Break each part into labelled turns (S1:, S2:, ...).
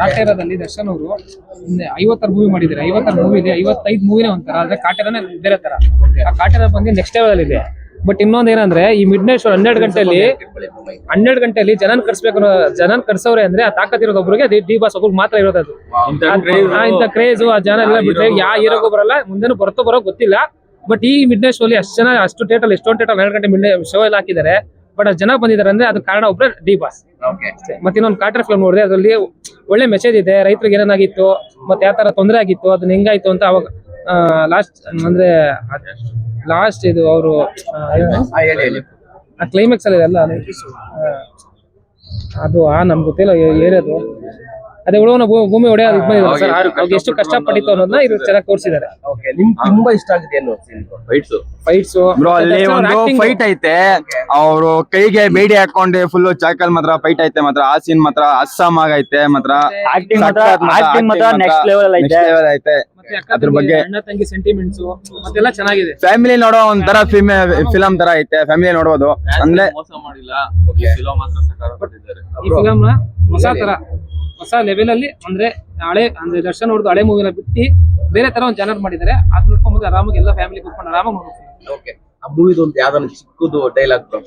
S1: ಕಾಟೇರದಲ್ಲಿ ದರ್ಶನ್ ಅವರು ಐವತ್ತಾರು ಮೂವಿ ಮಾಡಿದ್ದಾರೆ. ಐವತ್ತಾರು ಮೂವಿ ಇದೆ ಐವತ್ತೈದು ಮೂವಿನೇ ಒಂಥರ. ಆದ್ರೆ ಕಾಟೇರನೇ ಬೇರೆ ತರ. ಆ ಕಾಟೇರ ಬಂದು ನೆಕ್ಸ್ಟ್ ಲೆವೆಲ್ ಇದೆ. ಬಟ್ ಇನ್ನೊಂದ್ ಏನಂದ್ರೆ ಈ ಮಿಡ್ ನೈಟ್ ಶೋ ಹನ್ನೆರಡು ಗಂಟೆಯಲ್ಲಿ ಹನ್ನೆರಡು ಗಂಟೆಯಲ್ಲಿ ಜನನ್ ಕರ್ಸ್ಬೇಕು ಜನನ್ ಕರ್ಸವ್ರೆ ಅಂದ್ರೆ ಆ ತಾಕತ್ತಿರೋದು ಒಬ್ರಿಗೆ ಡಿ ಬಾಸ್ ಒಬ್ರಿಗೆ ಮಾತ್ರ ಇರೋದು ಅದು. ಆ, ಇಂಥ ಕ್ರೇಜ್ ಆ ಜನ ಎಲ್ಲ ಬಿಟ್ಟರೆ ಯಾವ ಹೀರೋಗೂ ಬರಲ್ಲ ಮುಂದೆನೂ ಬರ್ತೋ ಬರೋ ಗೊತ್ತಿಲ್ಲ. ಬಟ್ ಈ ಮಿಡ್ ನೈಟ್ ಶೋಲಿ ಅಷ್ಟು ಜನ ಅಷ್ಟು ಟೇಟಲ್ ಎಷ್ಟೊಂದು ಟೇಟಲ್ ಹನ್ನೆರಡು ಗಂಟೆ ಮಿಡ್ ಶೋ ಎಲ್ಲ ಹಾಕಿದ್ದಾರೆ. ಬಟ್ ಜನ ಬಂದಿದ್ದಾರೆ ಅಂದ್ರೆ ಅದಕ್ಕೆ ಕಾರಣ ಒಬ್ರೆ ಡಿ ಬಾಸ್ ಮತ್ತೆ ಇನ್ನೊಂದು ಕಾಟರ್ ಫಿಲ್ಮ್ ನೋಡಿದೆ ಅದರಲ್ಲಿ ಒಳ್ಳೆ ಮೆಸೇಜ್ ಇದೆ ರೈತರಿಗೆ ಏನೇನಾಗಿತ್ತು ಮತ್ತೆ ಯಾವ ತರ ತೊಂದರೆ ಆಗಿತ್ತು ಅದನ್ನ ಹೆಂಗಾಯ್ತು ಅಂತ ಅವಾಗ ಲಾಸ್ಟ್ ಅಂದ್ರೆ ಲಾಸ್ಟ್ ಇದು ಅವರು ಕ್ಲೈಮ್ಯಾಕ್ಸ್ ಅಲ್ಲಿ ಎಲ್ಲ ಅದು? ಆ ನಮ್ಗೆ ಗೊತ್ತಿಲ್ಲ ಏರಿಯಾದು ಅದೇ ಉಳುವನ ಭೂಮಿ ಇದು ಸರ್ ಅವ್ರಿಗೆ ಎಷ್ಟು ಕಷ್ಟ ಪಡಿತು ಅನ್ನೋದನ್ನ ಇದು ಚೆನ್ನಾಗಿ ತೋರಿಸಿದ್ದಾರೆ.
S2: ಓಕೆ ತುಂಬಾ ಇಷ್ಟ ಆಗಿದೆ ಏನು ಫೈಟ್ಸ್
S1: ಫೈಟ್ಸ್
S3: ಬ್ರೋ ಅಲ್ಲಿ ಒಂದು ಫೈಟ್ ಐತೆ. ಅವರು ಕೈಗೆ ಬೇಡಿ ಹಾಕೊಂಡು ಫುಲ್ ಚಾಕಲ್ ಮಾತ್ರ ಫೈಟ್ ಐತೆ ಮಾತ್ರ. ಆ ಸೀನ್ ಮಾತ್ರ ಅಸ್ಸಾಂ ಆಗೈತೆ ಮಾತ್ರ.
S4: ಆಕ್ಟಿಂಗ್ ಮಾತ್ರ ಆಕ್ಟಿಂಗ್ ಮಾತ್ರ
S3: acting
S4: ನೆಕ್ಸ್ಟ್ ಲೆವೆಲ್ ಐತೆ.
S3: ಐತೆ. ಅದ್ರ ಬಗ್ಗೆ
S1: ಅಣ್ಣ ತಂಗಿ ಸೆಂಟಿಮೆಂಟ್ಸ್ ಮತ್ತೆಲ್ಲ ಚೆನ್ನಾಗಿದೆ.
S3: ಫ್ಯಾಮಿಲಿ ನೋಡೋ ಒಂಥರ ಫಿಲಂ ತರ ಐತೆ. ಫ್ಯಾಮಿಲಿ ನೋಡಬಹುದು ಅಂದ್ರೆ
S5: ಮೋಸ ಮಾಡಿಲ್ಲ. ಫಿಲಂ ಮಾತ್ರ ಸಕಾರ ಕೊಟ್ಟಿದ್ದಾರೆ
S1: ಈ ಫಿಲಮ್ನ ಹೊಸ ತರ. ಹೊಸ ಲೆವೆಲ್ ಅಲ್ಲಿ ಅಂದ್ರೆ ಹಳೆ ಅಂದ್ರೆ ದರ್ಶನ್ ಹೊಡೆದು ಹಳೆ ಮೂವಿನ ಬಿಟ್ಟು ಬೇರೆ ತರ ಒಂದು ಜನರ್ ಮಾಡಿದ್ದಾರೆ. ಅದ್ ನೋಡ್ಕೊಂಡ್ಬಂದು ಆರಾಮಾಗಿ ಎಲ್ಲ ಫ್ಯಾಮಿಲಿ ಕೂತ್ಕೊಂಡು ಆರಾಮಾಗಿ ನೋಡ್ತೀವಿ
S2: ಓಕೆ. ಆ ಮೂವಿದು ಒಂದು ಚಿಕ್ಕದು ಡೈಲಾಗ್ ಬ್ರೋ?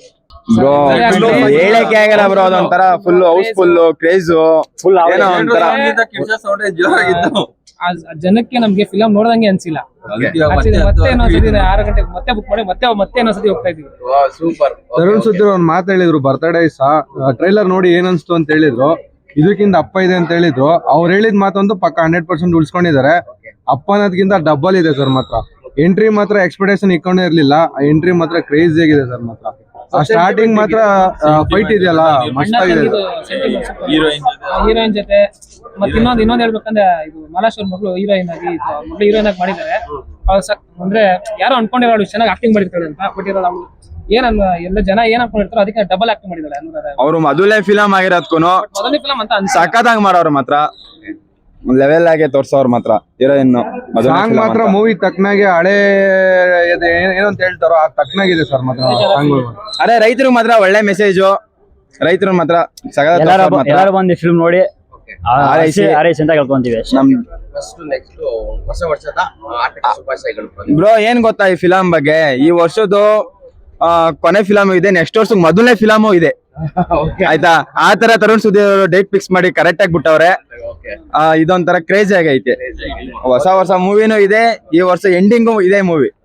S3: ಹೇಳಕ್ಕೆ ಆಗಲ್ಲ ಬ್ರೋ ಅದೊಂಥರ ಫುಲ್ ಹೌಸ್ಫುಲ್ ಕ್ರೇಜ್
S4: ಫುಲ್
S3: ಏನೋ ಒಂಥರ
S1: ಜನಕ್ಕೆ ನಮ್ಗೆ ಫಿಲಂ ನೋಡ್ದಂಗೆ ಅನ್ಸಿಲ್ಲ. ಮತ್ತೆ ಇನ್ನೊಂದ್ಸತಿ ಆರು ಗಂಟೆಗೆ ಮತ್ತೆ ಬುಕ್ ಮಾಡಿ ಮತ್ತೆ ಮತ್ತೆ ಇನ್ನೊಂದ್ಸತಿ ಹೋಗ್ತಾ ಇದೀವಿ
S2: ಸೂಪರ್
S6: ತರುಣ್ ಸುದ್ದಿ ಒಂದ್ ಮಾತು ಹೇಳಿದ್ರು ಬರ್ತಡೇ ಸಹ ಟ್ರೈಲರ್ ನೋಡಿ ಏನ್ ಅನ್ಸ್ತು ಅಂತ ಹೇಳಿದ್ರು. ಇದಕ್ಕಿಂತ ಅಪ್ಪ ಇದೆ ಅಂತ ಹೇಳಿದ್ರು. ಅವ್ರು ಹೇಳಿದ ಮಾತೊಂದು ಪಕ್ಕ ಹಂಡ್ರೆಡ್ ಪರ್ಸೆಂಟ್ ಉಳಿಸ್ಕೊಂಡಿದ್ದಾರೆ. ಅಪ್ಪ ಅನ್ನೋದಕ್ಕಿಂತ ಡಬಲ್ ಇದೆ ಸರ್ ಮಾತ್ರ. ಎಂಟ್ರಿ ಮಾತ್ರ ಎಕ್ಸ್ಪೆಕ್ಟೇಷನ್ ಇಕ್ಕೊಂಡೇ ಇರ್ಲಿಲ್ಲ. ಆ ಎಂಟ್ರಿ ಮಾತ್ರ ಕ್ರೇಜಿ ಆಗಿದೆ ಸರ್ ಮಾತ್ರ. ಆ ಸ್ಟಾರ್ಟಿಂಗ್ ಮಾತ್ರ ಫೈಟ್ ಇದೆಯಲ್ಲ? ಮಸ್ತ್ ಆಗಿದೆ.
S5: ಹೀರೋಯಿನ್
S1: ಜೊತೆ. ಮತ್ತೆ ಇನ್ನೊಂದು ಇನ್ನೊಂದು ಹೇಳ್ಬೇಕಂದ್ರೆ ಇದು ಮಾಲಾಶ್ವರ್ ಮಗಳು ಹೀರೋಯಿನ್ ಆಗಿ ಮಗಳು ಹೀರೋಯಿನ್ ಆಗಿ ಮಾಡಿದ್ದಾರೆ. ಅಂದ್ರೆ ಯಾರೋ ಅನ್ಕೊಂಡಿರೋ ಚೆನ್ನಾಗಿ ಆಕ್ಟಿಂಗ್ ಮಾಡಿರ್ತಾಳೆ ಅಂತ ಬಟ್ ಇರೋಲ್ಲ ಅವ್ಳು ಏನಲ್ಲ ಎಲ್ಲ ಜನ ಏನ್ ಅನ್ಕೊಂಡಿರ್ತಾರೋ ಅದಕ್ಕೆ ಡಬಲ್ ಆಕ್ಟಿಂಗ್ ಮಾಡಿದಾಳೆ ಅವರು
S3: ಅವ್ರು ಮೊದಲೇ ಫಿಲಂ ಆಗಿರೋದ್ಕೂ
S1: ಮೊದಲನೇ ಫಿಲಮ್ ಅಂತ ಅನ್ಸ
S3: ಸಖತ್ತಾಗಿ ಮಾಡೋರು ಮಾತ್ರ. ಲೆವೆಲ್ ಆಗಿ ತೋರ್ಸೋರ್ ಮಾತ್ರ ಹೀರೋಯಿನ್
S6: ಸಾಂಗ್ ಮಾತ್ರ ಮೂವಿ ತಕ್ಕನಾಗೆ ಹಳೆ ಇದು ಏನ್- ಏನಂತ ಹೇಳ್ತಾರೋ ಆ ತಕ್ಕನಾಗಿದೆ ಸರ್ ಮಾತ್ರ ಸಾಂಗ್
S3: ಅದೇ ರೈತರಿಗೆ ಮಾತ್ರ ಒಳ್ಳೆ ಮೆಸೇಜು ರೈತರು ಮಾತ್ರ ಸಗದ
S4: ಎಲ್ಲಾರು
S3: ತೋರ್ಸೋರ್ ಮಾತ್ರ.
S4: ಎಲ್ಲಾರು ಬಂದು ಫಿಲ್ಮ್ ನೋಡಿ.
S3: ಆರೈಸಿ.
S4: ಅಂತ ಕೇಳ್ಕೊಂತೀವಿ
S2: ಹೊಸ ವರ್ಷದ ಶುಭಾಶಯಗಳು.
S3: ಬ್ರೋ ಏನ್ ಗೊತ್ತಾ ಈ ಫಿಲಂ ಬಗ್ಗೆ? ಈ ವರ್ಷದ್ದು ಕೊನೆ ಫಿಲಮ್ ಇದೆ ನೆಕ್ಸ್ಟ್ ವರ್ಷ ಮೊದಲನೇ ಫಿಲಮ್ ಇದೆ. ಆಯ್ತಾ? ಆ ತರ ತರುಣ್ ಸುದ್ದಿ ಅವರು ಡೇಟ್ ಫಿಕ್ಸ್ ಮಾಡಿ ಕರೆಕ್ಟ್ ಆಗಿ ಬಿಟ್ಟವ್ರೆ. ಇದೊಂಥರ ಕ್ರೇಜಿ ಆಗೈತೆ. ಹೊಸ ವರ್ಷ ಮೂವಿನೂ ಇದೆ ಈ ವರ್ಷ ಎಂಡಿಂಗು ಇದೆ ಮೂವಿ